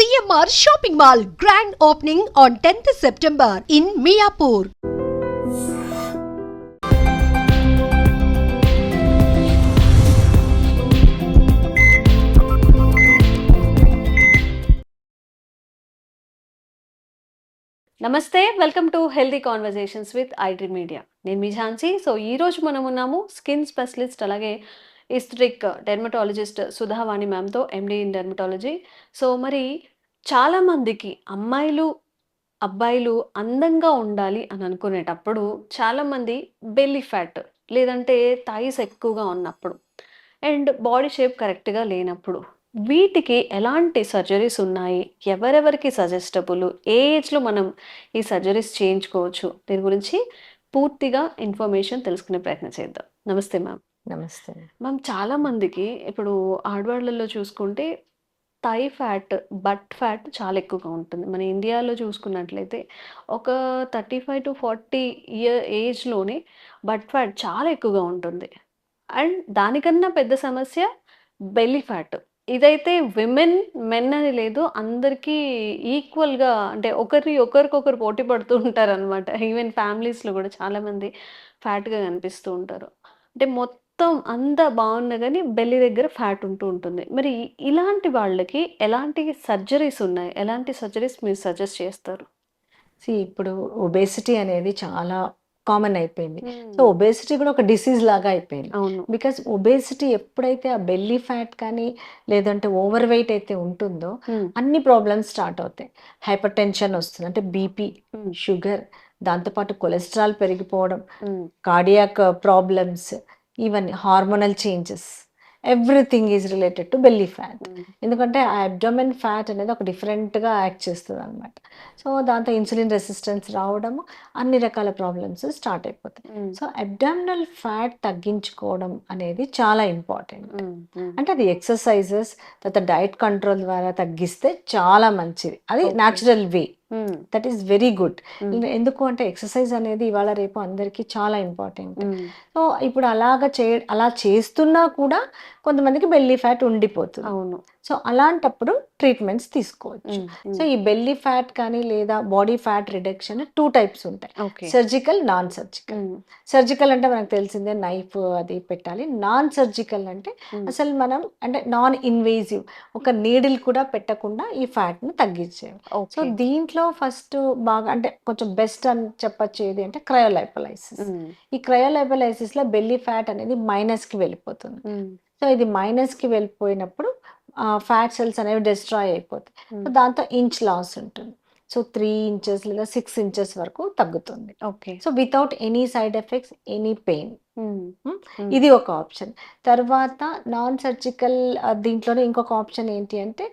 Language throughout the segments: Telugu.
CMR shopping mall grand opening on tenth September in Miyapur నమస్తే welcome to healthy conversations with IT media నేను మీ ఝాన్సీ. సో ఈ రోజు మనం ఉన్నాము స్కిన్ స్పెషలిస్ట్ అలాగే ఇస్ట్రిక్ డెర్మటాలజిస్ట్ సుధావాణి మ్యామ్తో ఎండి ఇన్ డెర్మటాలజీ. సో మరి చాలామందికి అమ్మాయిలు అబ్బాయిలు అందంగా ఉండాలి అని అనుకునేటప్పుడు చాలామంది బెల్లీ ఫ్యాట్ లేదంటే థైస్ ఎక్కువగా ఉన్నప్పుడు అండ్ బాడీ షేప్ కరెక్ట్గా లేనప్పుడు వీటికి ఎలాంటి సర్జరీస్ ఉన్నాయి? ఎవరెవరికి సజెస్టబుల్ ఏ ఏజ్లో మనం ఈ సర్జరీస్ చేయించుకోవచ్చు? దీని గురించి పూర్తిగా ఇన్ఫర్మేషన్ తెలుసుకునే ప్రయత్నం చేద్దాం. నమస్తే మ్యామ్ నమస్తే. మ్యామ్ చాలా మందికి ఇప్పుడు ఆడవాళ్ళలో చూసుకుంటే థై ఫ్యాట్ బట్ ఫ్యాట్ చాలా ఎక్కువగా ఉంటుంది. మన ఇండియాలో చూసుకున్నట్లయితే ఒక thirty five to forty year ఏజ్లోనే బట్ ఫ్యాట్ చాలా ఎక్కువగా ఉంటుంది. అండ్ దానికన్నా పెద్ద సమస్య బెల్లీ ఫ్యాట్ ఇదైతే విమెన్ మెన్ అని లేదు అందరికీ ఈక్వల్గా అంటే ఒకరి ఒకరికొకరు పోటీ పడుతూ ఉంటారు అనమాట ఈవెన్ ఫ్యామిలీస్లో కూడా చాలామంది ఫ్యాట్గా కనిపిస్తూ ఉంటారు. అంటే మొత్తం అంతా బాగున్నా కానీ బెల్లి దగ్గర ఫ్యాట్ ఉంటూ ఉంటుంది. మరి ఇలాంటి వాళ్ళకి ఎలాంటి సర్జరీస్ ఉన్నాయి? ఎలాంటి సర్జరీస్ మీరు సజెస్ట్ చేస్తారు? సి ఇప్పుడు ఒబేసిటీ అనేది చాలా కామన్ అయిపోయింది. సో ఒబేసిటీ కూడా ఒక డిసీజ్ లాగా అయిపోయింది. అవును. బికాస్ ఒబేసిటీ ఎప్పుడైతే ఆ బెల్లీ ఫ్యాట్ కానీ లేదంటే ఓవర్ వెయిట్ అయితే ఉంటుందో. అన్ని ప్రాబ్లమ్స్ స్టార్ట్ అవుతాయి. హైపర్ టెన్షన్ వస్తుంది. అంటే బీపీ. షుగర్ దాంతోపాటు కొలెస్ట్రాల్ పెరిగిపోవడం. Cardiac problems even hormonal changes everything is related to belly fat. ఎందుకంటే ఆ అబ్డోమెన్ ఫ్యాట్ అనేది ఒక డిఫరెంట్గా యాక్ట్ చేస్తుంది అనమాట సో దాంతో ఇన్సులిన్ రెసిస్టెన్స్ రావడము అన్ని రకాల ప్రాబ్లమ్స్ స్టార్ట్ అయిపోతాయి. సో అబ్డామినల్ ఫ్యాట్ తగ్గించుకోవడం అనేది చాలా ఇంపార్టెంట్ Hmm. Hmm. అంటే అది ఎక్సర్సైజెస్ తర్వాత డైట్ కంట్రోల్ ద్వారా తగ్గిస్తే చాలా మంచిది అది. Natural way. That is very good. ఎందుకు అంటే ఎక్సర్సైజ్ అనేది ఇవాళ రేపు అందరికీ చాలా ఇంపార్టెంట్ Hmm. సో ఇప్పుడు అలాగ చే అలా చేస్తున్నా కూడా కొంతమందికి బెల్లీ ఫ్యాట్ ఉండిపోతుంది. అవును. సో అలాంటప్పుడు ట్రీట్మెంట్స్ తీసుకోవచ్చు. సో ఈ బెల్లీ ఫ్యాట్ కానీ లేదా body fat reduction two types ఉంటాయి సర్జికల్ నాన్ సర్జికల్. సర్జికల్ అంటే మనకు తెలిసిందే నైఫ్ అది పెట్టాలి నాన్ సర్జికల్ అంటే. అసలు మనం అంటే నాన్ ఇన్వేజివ్ ఒక నీడిల్ కూడా పెట్టకుండా ఈ ఫ్యాట్ని తగ్గించేవి సో దీంట్లో ఫస్ట్ బాగా అంటే కొంచెం బెస్ట్ అని చెప్పొచ్చు ఏది అంటే క్రయోలైపలైసిస్. ఈ క్రయోలైపలైసిస్లో బెల్లీ ఫ్యాట్ అనేది మైనస్కి వెళ్ళిపోతుంది. సో ఇది మైనస్కి వెళ్ళిపోయినప్పుడు ఫ్యాట్ సెల్స్ అనేవి డిస్ట్రాయ్ అయిపోతాయి. Hmm. సో దాంతో ఇంచ్ లాస్ ఉంటుంది. సో త్రీ ఇంచెస్ లేదా సిక్స్ ఇంచెస్ వరకు తగ్గుతుంది. Okay so without any side effects any pain. ఇది ఒక ఆప్షన్ తర్వాత నాన్ సర్జికల్ దీంట్లోనే ఇంకొక ఆప్షన్ ఏంటి అంటే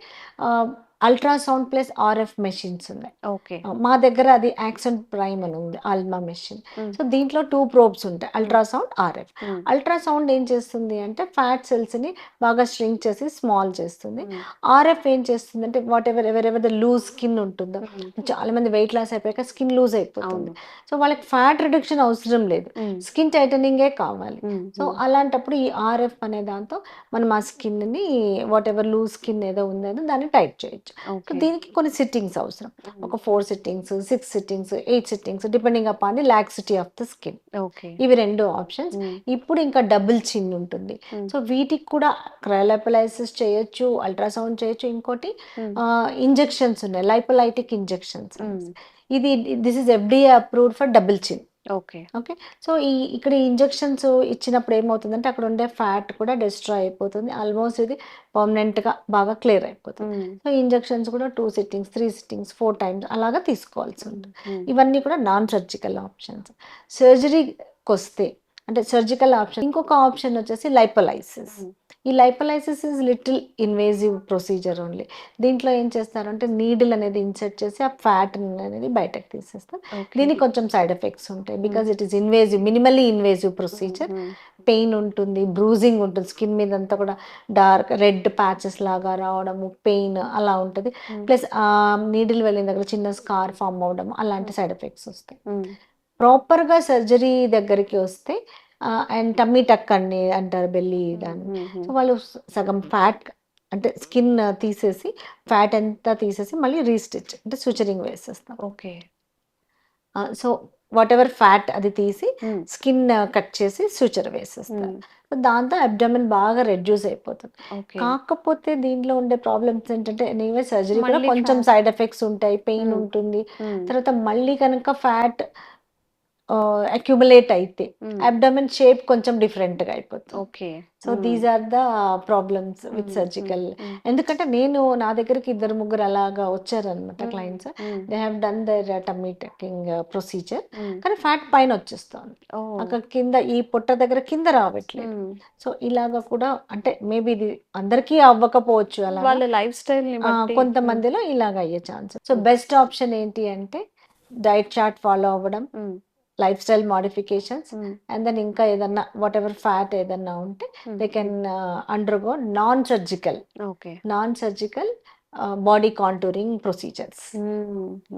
అల్ట్రాసౌండ్ ప్లస్ ఆర్ఎఫ్ మెషిన్స్ ఉన్నాయి ఓకే మా దగ్గర అది యాక్సెంట్ ప్రైమ్ అని ఉంది ఆల్మా మెషిన్. సో దీంట్లో టూ ప్రోబ్స్ ఉంటాయి అల్ట్రాసౌండ్ ఆర్ఎఫ్. అల్ట్రాసౌండ్ ఏం చేస్తుంది అంటే ఫ్యాట్ సెల్స్ని బాగా స్ట్రింక్ చేసి స్మాల్ చేస్తుంది. ఆర్ఎఫ్ ఏం చేస్తుంది అంటే whatever ever ever the loose skin ఉంటుందో. చాలా మంది వెయిట్ లాస్ అయిపోయాక స్కిన్ లూజ్ అయిపోతుంది సో వాళ్ళకి ఫ్యాట్ రిడక్షన్ అవసరం లేదు. స్కిన్ టైటనింగే కావాలి. సో. అలాంటప్పుడు ఈ ఆర్ఎఫ్ అనే దాంతో మనం ఆ స్కిన్ని వాట్ ఎవర్ లూజ్ స్కిన్ ఏదో ఉందో దాన్ని టైట్ చేయొచ్చు సో దీనికి కొన్ని సిట్టింగ్స్ అవసరం. ఒక four sittings six sittings eight sittings depending upon the laxity of the skin ఇవి రెండు ఆప్షన్స్. ఇప్పుడు ఇంకా డబుల్ చిన్ ఉంటుంది. సో వీటికి కూడా క్రయోలైపలైసిస్ చేయొచ్చు అల్ట్రాసౌండ్ చేయొచ్చు ఇంకోటి. ఇంజెక్షన్స్ ఉన్నాయి లైపోలైటిక్ ఇంజెక్షన్స్. ఇది this is FDA approved for double chin okay. Okay. So ఈ ఇక్కడ ఇంజెక్షన్స్ ఇచ్చినప్పుడు ఏమవుతుందంటే అక్కడ ఉండే ఫ్యాట్ కూడా డిస్ట్రాయ్ అయిపోతుంది. ఆల్మోస్ట్ ఇది పర్మనెంట్గా బాగా క్లియర్ అయిపోతుంది. సో ఇంజెక్షన్స్ కూడా two sittings three sittings four times అలాగా తీసుకోవాల్సి ఉంటుంది. ఇవన్నీ కూడా నాన్ సర్జికల్ ఆప్షన్స్. సర్జరీకి వస్తే అంటే సర్జికల్ ఆప్షన్ ఇంకొక ఆప్షన్ వచ్చేసి లైపలైసిస్. ఈ lipolysis is little invasive procedure only దీంట్లో ఏం చేస్తారంటే నీడిల్ అనేది ఇన్సర్ట్ చేసి ఆ ఫ్యాట్ అనేది బయటకు తీసేస్తారు. దీనికి కొంచెం సైడ్ ఎఫెక్ట్స్ ఉంటాయి because it is invasive minimally invasive procedure. Pain ఉంటుంది బ్రూజింగ్ ఉంటుంది స్కిన్ మీద అంతా కూడా డార్క్ రెడ్ ప్యాచెస్ లాగా రావడము పెయిన్ అలా ఉంటుంది. ప్లస్ ఆ నీడిల్ వెళ్ళిన దగ్గర చిన్న స్కార్ ఫామ్ అవడం అలాంటి సైడ్ ఎఫెక్ట్స్ వస్తాయి. ప్రాపర్గా సర్జరీ దగ్గరికి వస్తే అండ్ టమ్మీ టక్ అని అంటారు బెల్లి దాన్ని. సో వాళ్ళు సగం ఫ్యాట్ అంటే స్కిన్ తీసేసి ఫ్యాట్ అంతా తీసేసి మళ్ళీ రీస్టిచ్ అంటే సూచరింగ్ వేసేస్తాం. Okay. So whatever fat అది తీసి స్కిన్ కట్ చేసి సూచర్ వేసేస్తారు. దాంతో అబ్డమిన్ బాగా రెడ్యూస్ అయిపోతుంది. కాకపోతే దీంట్లో ఉండే ప్రాబ్లమ్స్ ఏంటంటే ఎనీవే సర్జరీ కూడా కొంచెం. సైడ్ ఎఫెక్ట్స్ ఉంటాయి పెయిన్. ఉంటుంది. తర్వాత మళ్ళీ కనుక ఫ్యాట్ అక్యుములేట్ అయితే అబ్డమిన్ షేప్ కొంచెం different గా అయిపోతుంది okay so these are the problems with surgical ఎందుకంటే నేను నా దగ్గరికి ఇద్దరు ముగ్గురు అలాగా వచ్చారనమాట clients they have done their tummy tucking procedure కానీ ఫ్యాట్ పైన వచ్చేస్తుంది. ఓ, అక్కడ కింద ఈ పొట్ట దగ్గర కింద రావట్లేదు. సో ఇలాగా కూడా అంటే మేబీ ఇది అందరికీ అవ్వకపోవచ్చు అలా వాళ్ళ లైఫ్ స్టైల్ కొంతమందిలో ఇలాగ అయ్యే ఛాన్స్ సో బెస్ట్ ఆప్షన్ ఏంటి అంటే డైట్ చార్ట్ ఫాలో అవ్వడం. Life style modifications and then ఇంకా ఏదన్నా వాట్ ఎవర్ ఫ్యాట్ ఏదన్నా ఉంటే they can undergo non surgical non surgical body contouring procedures.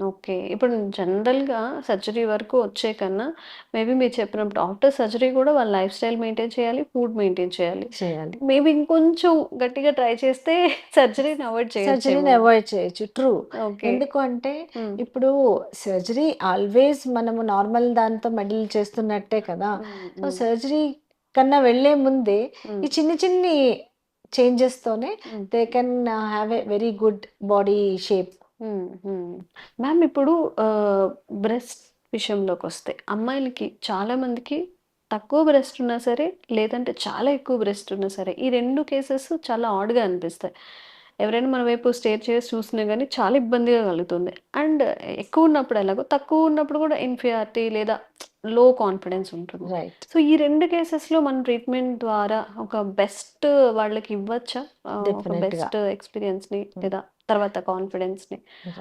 Okay ఇప్పుడు జనరల్గా సర్జరీ వరకు వచ్చే కన్నా మేబీ మీరు చెప్పినప్పుడు ఆఫ్టర్ సర్జరీ కూడా వాళ్ళ లైఫ్ స్టైల్ మెయింటైన్ చేయాలి ఫుడ్ మెయింటైన్ చేయాలి చేయాలి మేబీ ఇంకొంచెం గట్టిగా ట్రై చేస్తే సర్జరీని అవాయిడ్ సర్జరీని చేయొచ్చు అవాయిడ్ చేయొచ్చు ట్రూ ఓకే ఎందుకు అంటే మ్మ్. ఇప్పుడు సర్జరీ ఆల్వేస్ మనము నార్మల్ దాంతో మెడిల్ చేస్తున్నట్టే కదా. సో సర్జరీ కన్నా వెళ్ళే ముందే. ఈ చిన్ని చిన్ని చేంజెస్ తోనే మ్మ్. They can have a very good body shape. Ma'am ఇప్పుడు బ్రెస్ట్ విషయంలోకి వస్తే అమ్మాయిలకి చాలా మందికి తక్కువ బ్రెస్ట్ ఉన్నా సరే లేదంటే చాలా ఎక్కువ బ్రెస్ట్ ఉన్నా సరే ఈ రెండు కేసెస్ చాలా ఆడ్గా అనిపిస్తాయి ఎవరైనా మన వైపు స్టేర్ చేసి చూసినా కానీ చాలా ఇబ్బందిగా కలుగుతుంది. అండ్ ఎక్కువ ఉన్నప్పుడు ఎలాగో తక్కువ ఉన్నప్పుడు కూడా ఇన్ఫియారిటీ లేదా లో కాన్ఫిడెన్స్ ఉంటుంది. సో ఈ రెండు కేసెస్లో మన ట్రీట్మెంట్ ద్వారా ఒక బెస్ట్ వాళ్ళకి ఇవ్వచ్చా? ఆ, ఒక Definitely గా. బెస్ట్ ఎక్స్పీరియన్స్ని లేదా? తర్వాత కాన్ఫిడెన్స్ని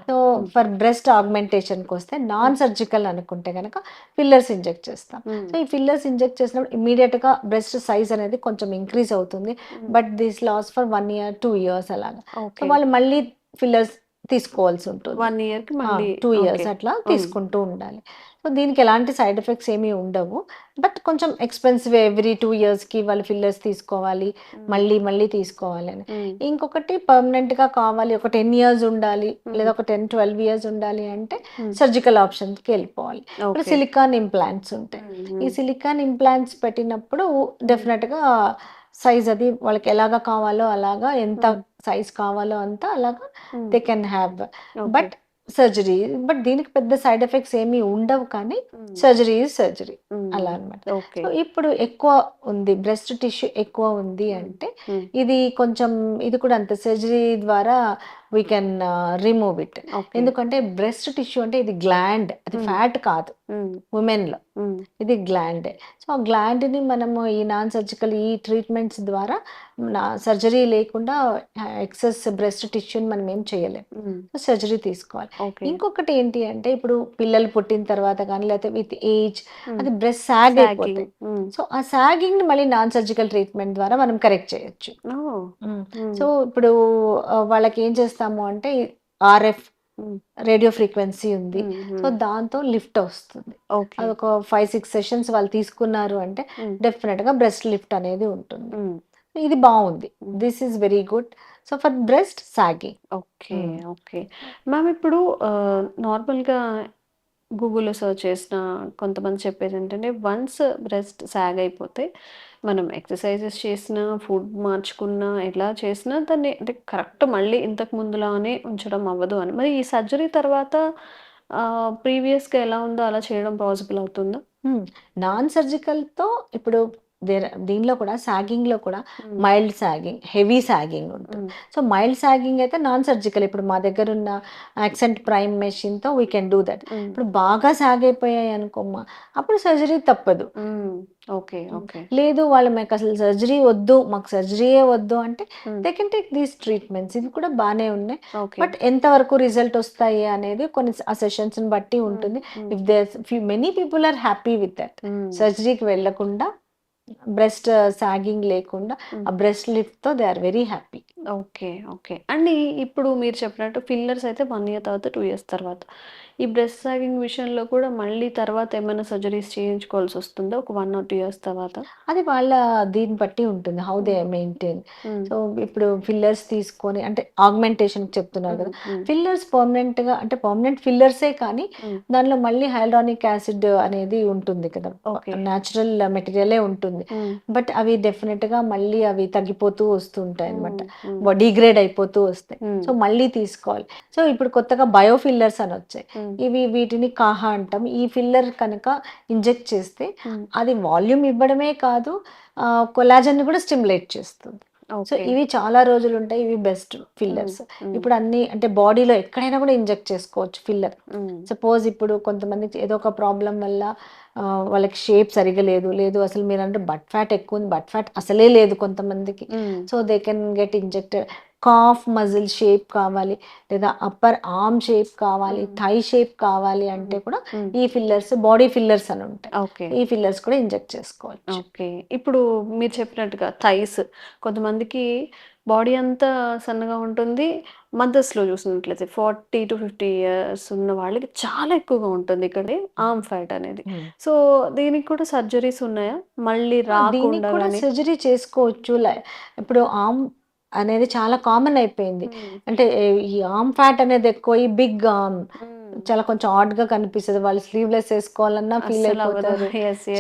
సో ఫర్ బ్రెస్ట్ ఆగ్మెంటేషన్కి వస్తే నాన్ సర్జికల్ అనుకుంటే కనుక ఫిల్లర్స్ ఇంజెక్ట్ చేస్తాం. సో ఈ ఫిల్లర్స్ ఇంజెక్ట్ చేసినప్పుడు ఇమీడియట్గా బ్రెస్ట్ సైజ్ అనేది కొంచెం ఇంక్రీజ్ అవుతుంది. But this lasts for one year two years అలాగా. వాళ్ళు మళ్ళీ ఫిల్లర్స్ తీసుకోవాల్సి ఉంటుంది. వన్ మళ్ళీ టూ ఇయర్స్. అట్లా తీసుకుంటూ ఉండాలి. సో దీనికి ఎలాంటి సైడ్ ఎఫెక్ట్స్ ఏమీ ఉండవు బట్ కొంచెం ఎక్స్పెన్సివ్ ఎవ్రీ టూ కి వాళ్ళు ఫిల్లర్స్ తీసుకోవాలి మళ్ళీ మళ్ళీ తీసుకోవాలి అని. ఇంకొకటి పర్మనెంట్గా కావాలి ఒక టెన్ ఇయర్స్ ఉండాలి. లేదా ఒక టెన్ ట్వెల్వ్ ఇయర్స్ ఉండాలి అంటే. సర్జికల్ ఆప్షన్స్కి వెళ్ళిపోవాలి ఇప్పుడు. సిలికాన్ ఇంప్లాంట్స్ ఉంటాయి. ఈ సిలికాన్ ఇంప్లాంట్స్ పెట్టినప్పుడు డెఫినెట్గా సైజ్ అది వాళ్ళకి ఎలాగా కావాలో అలాగా ఎంత. సైజ్ కావాలో అంత అలాగా. They can have. But surgery but దీనికి పెద్ద సైడ్ ఎఫెక్ట్స్ ఏమీ ఉండవు కానీ. Surgery is surgery hmm. అలా సో ఇప్పుడు ఎక్కువ ఉంది బ్రెస్ట్ టిష్యూ ఎక్కువ ఉంది అంటే మ్మ్. ఇది కొంచెం ఇది కూడా అంత. సర్జరీ ద్వారా వీ కెన్ రిమూవ్ ఇట్ ఎందుకంటే బ్రెస్ట్ టిష్యూ అంటే ఇది గ్లాండ్ అది. ఫ్యాట్ కాదు. మ్మ్. ఉమెన్లో మ్మ్. ఇది గ్లాండ్ సో ఆ గ్లాండ్ని మనము ఈ నాన్ సర్జికల్ ఈ ట్రీట్మెంట్స్ ద్వారా సర్జరీ లేకుండా ఎక్సెస్ బ్రెస్ట్ టిష్యూని మనం ఏం చేయలేం మ్మ్. సర్జరీ తీసుకోవాలి ఇంకొకటి ఏంటి అంటే ఇప్పుడు పిల్లలు పుట్టిన తర్వాత కానీ లేకపోతే విత్ ఏజ్. అది బ్రెస్ట్ సాగ్ మ్మ్. సో ఆ సాగింగ్ని మళ్ళీ నాన్ సర్జికల్ ట్రీట్మెంట్ ద్వారా మనం కరెక్ట్ చేయొచ్చు. సో ఇప్పుడు వాళ్ళకి ఏం చేస్తాము అంటే ఆర్ఎఫ్. రేడియో ఫ్రీక్వెన్సీ ఉంది. సో దాంతో లిఫ్ట్ వస్తుంది ఓకే అది ఒక ఫైవ్ సిక్స్ సెషన్స్ వాళ్ళు తీసుకున్నారు అంటే. డెఫినెట్గా బ్రెస్ట్ లిఫ్ట్ అనేది ఉంటుంది. ఇది బాగుంది. This is very good so for breast sagging okay. Okay ma'am ఇప్పుడు నార్మల్గా గూగుల్లో సెర్చ్ చేసిన కొంతమంది చెప్పేది ఏంటంటే వన్స్ బ్రెస్ట్ సాగ్ అయిపోతే మనం ఎక్సర్సైజెస్ చేసినా ఫుడ్ మార్చుకున్నా ఎలా చేసినా దాన్ని అంటే కరెక్ట్ మళ్ళీ ఇంతకు ముందులానే ఉంచడం అవ్వదు అని. మరి ఈ సర్జరీ తర్వాత ప్రీవియస్గా ఎలా ఉందో అలా చేయడం పాసిబుల్ అవుతుందా? నాన్ సర్జికల్తో ఇప్పుడు దీనిలో కూడా సాగింగ్లో కూడా. మైల్డ్ సాగింగ్ హెవీ సాగింగ్ ఉంటుంది. సో మైల్డ్ సాగింగ్ అయితే నాన్ సర్జికల్ ఇప్పుడు మా దగ్గర ఉన్న యాక్సెంట్ ప్రైమ్ మెషిన్తో వీ కెన్ డూ దట్. ఇప్పుడు బాగా సాగైపోయాయి అనుకోమ్మా అప్పుడు సర్జరీ తప్పదు. ఓకే ఓకే లేదు వాళ్ళు మాకు అసలు సర్జరీ వద్దు మాకు సర్జరీయే వద్దు అంటే. They can take these treatments ఇవి కూడా బాగానే ఉన్నాయి బట్ ఎంతవరకు రిజల్ట్ వస్తాయి అనేది కొన్ని ఆ సెషన్స్ బట్టి ఉంటుంది. If few many people are happy with that. సర్జరీకి వెళ్ళకుండా బ్రెస్ట్ సాగింగ్ లేకుండా. ఆ breast లిఫ్ట్తో they are very happy. Okay okay. And ఇప్పుడు మీరు చెప్పినట్టు ఫిల్లర్స్ అయితే వన్ ఇయర్ తర్వాత టూ ఇయర్స్ తర్వాత. ఈ బ్రెస్ట్ సాగింగ్ విషయంలో కూడా మళ్ళీ తర్వాత ఏమైనా సర్జరీస్ చేయించుకోవాల్సి వస్తుందా ఒక వన్ ఆర్ టూ ఇయర్స్ తర్వాత అది వాళ్ళ దీన్ని బట్టి ఉంటుంది హౌ దే మెయింటైన్. సో ఇప్పుడు ఫిల్లర్స్ తీసుకొని అంటే ఆగ్మెంటేషన్ చెప్తున్నారు కదా మ్మ్. ఫిల్లర్స్ పర్మనెంట్గా అంటే పర్మనెంట్ ఫిల్లర్సే కానీ మ్మ్. దానిలో మళ్ళీ హైల్రానిక్ యాసిడ్ అనేది ఉంటుంది కదా. న్యాచురల్ మెటీరియలే ఉంటుంది. బట్ అవి డెఫినెట్గా మళ్ళీ అవి తగ్గిపోతూ వస్తుంటాయి అనమాట. డిగ్రేడ్ అయిపోతూ వస్తాయి. సో మళ్ళీ తీసుకోవాలి సో ఇప్పుడు కొత్తగా బయోఫిల్లర్స్ అని వచ్చాయి. ఇవి వీటిని కాహా అంటాం ఈ ఫిల్లర్ కనుక ఇంజెక్ట్ చేస్తే మ్మ్. అది వాల్యూమ్ ఇవ్వడమే కాదు కొలాజన్ కూడా స్టిమ్యులేట్ చేస్తుంది సో. ఇవి చాలా రోజులు ఉంటాయి ఇవి బెస్ట్ ఫిల్లర్స్ మ్మ్. ఇప్పుడు అన్ని అంటే బాడీలో ఎక్కడైనా కూడా ఇంజెక్ట్ చేసుకోవచ్చు ఫిల్లర్. సపోజ్ ఇప్పుడు కొంతమందికి ఏదో ఒక ప్రాబ్లం వల్ల వాళ్ళకి షేప్ సరిగా లేదు లేదు అసలు మీరు అంటే బట్ ఫ్యాట్ ఎక్కువ ఉంది బట్ ఫ్యాట్ అసలే లేదు కొంతమందికి. So they can get injected calf muscle shape కావాలి లేదా అప్పర్ ఆర్మ్ షేప్ కావాలి థై షేప్ కావాలి అంటే కూడా మ్మ్. ఈ ఫిల్లర్స్ బాడీ ఫిల్లర్స్ అని ఉంటాయి. ఓకే ఈ ఫిల్లర్స్ కూడా ఇంజెక్ట్ చేసుకోవచ్చు. ఓకే ఇప్పుడు మీరు చెప్పినట్టుగా థైస్ కొంతమందికి బాడీ అంతా సన్నగా ఉంటుంది. మదర్స్లో చూసినట్లయితే ఫార్టీ టు ఫిఫ్టీ ఇయర్స్ ఉన్న వాళ్ళకి చాలా ఎక్కువగా ఉంటుంది ఇక్కడ ఆర్మ్ ఫ్యాట్ అనేది. సో దీనికి కూడా సర్జరీస్ ఉన్నాయా? మళ్ళీ రాకుండా సర్జరీ చేసుకోవచ్చు. ఇప్పుడు ఆర్మ్ అనేది చాలా కామన్ అయిపోయింది అంటే ఈ ఆర్మ్ ఫ్యాట్ అనేది ఎక్కువ ఈ బిగ్ ఆర్మ్ చాలా కొంచెం ఆడ్గా కనిపిస్తుంది వాళ్ళు స్లీవ్లెస్ వేసుకోవాలన్నా ఫీల్. అయిపోతారు.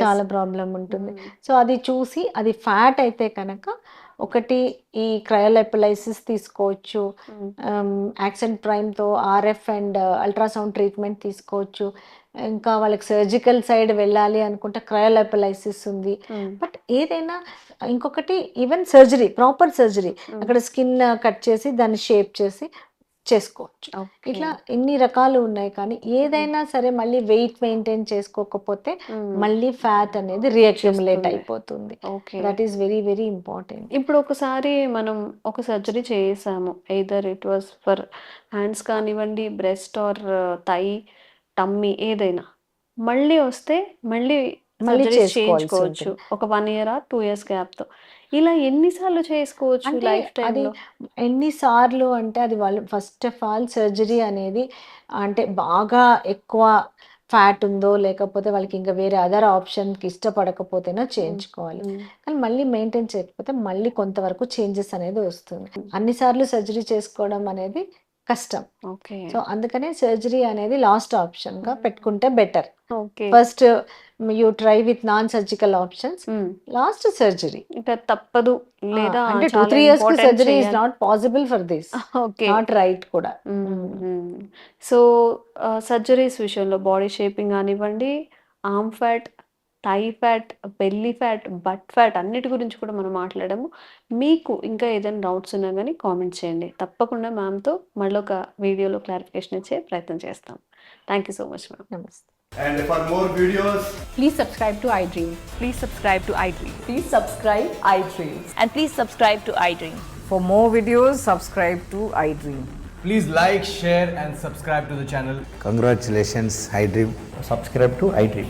చాలా ప్రాబ్లం ఉంటుంది. సో అది చూసి అది ఫ్యాట్ అయితే కనుక ఒకటి ఈ క్రయోలెపలైసిస్ తీసుకోవచ్చు. యాక్సెంట్ ప్రైమ్తో ఆర్ఎఫ్ అండ్ అల్ట్రాసౌండ్ ట్రీట్మెంట్ తీసుకోవచ్చు ఇంకా వాళ్ళకి సర్జికల్ సైడ్ వెళ్ళాలి అనుకుంటే క్రయోలెపలైసిస్ ఉంది. బట్ ఏదైనా ఇంకొకటి ఈవెన్ సర్జరీ ప్రాపర్ సర్జరీ అక్కడ స్కిన్ కట్ చేసి దాన్ని షేప్ చేసి చేసుకోవచ్చు. ఇట్లా ఎన్ని రకాలు ఉన్నాయి కానీ ఏదైనా సరే మళ్ళీ వెయిట్ మెయింటైన్ చేసుకోకపోతే మ్మ్. మళ్ళీ ఫ్యాట్ అనేది రియాక్యుములేట్. అయిపోతుంది that is very very important ఇప్పుడు ఒకసారి మనం ఒక సర్జరీ చేసాము either it was for hands కానివ్వండి బ్రెస్ట్ ఆర్ థై టమ్మీ ఏదైనా. మళ్ళీ వస్తే మళ్ళీ మళ్ళీ ఉంటుంది. ఒక వన్ ఇయర్ టూ ఇయర్స్ గ్యాప్తో ఇలా ఎన్నిసార్లు చేసుకోవచ్చు లైఫ్ అది ఎన్నిసార్లు అంటే అది వాళ్ళు ఫస్ట్ ఆఫ్ ఆల్ సర్జరీ అనేది అంటే బాగా ఎక్కువ ఫ్యాట్ ఉందో లేకపోతే వాళ్ళకి ఇంకా వేరే అదర్ ఆప్షన్కి ఇష్టపడకపోతేనో చేయించుకోవాలి. కానీ మళ్ళీ మెయింటైన్ చేయకపోతే మళ్ళీ కొంతవరకు చేంజెస్ అనేది వస్తుంది. అన్నిసార్లు సర్జరీ చేసుకోవడం అనేది కష్టం. ఓకే. సో అందుకనే సర్జరీ అనేది లాస్ట్ ఆప్షన్గా పెట్టుకుంటే better. First you try with non surgical options last surgery. తప్పదు. లేదా అంటే two three years surgery is. Not possible for this okay. Not right కూడా. సో సర్జరీస్ విషయంలో బాడీ షేపింగ్ కానివ్వండి arm fat thigh fat belly fat butt fat అన్నిటి గురించి కూడా మనం మాట్లాడాము మీకు ఇంకా ఏదైనా డౌట్స్ ఉన్నా కానీ కామెంట్ చేయండి తప్పకుండా మ్యామ్తో మళ్ళీ ఒక వీడియోలో క్లారిఫికేషన్ ఇచ్చే ప్రయత్నం చేస్తాం thank you so much ma'am నమస్తే And for more videos, Please subscribe to iDream. Please subscribe to iDream. Please subscribe iDream. And please subscribe to iDream. For more videos, subscribe to iDream. Please like, share, and subscribe to the channel. Congratulations, iDream. subscribe to iDream.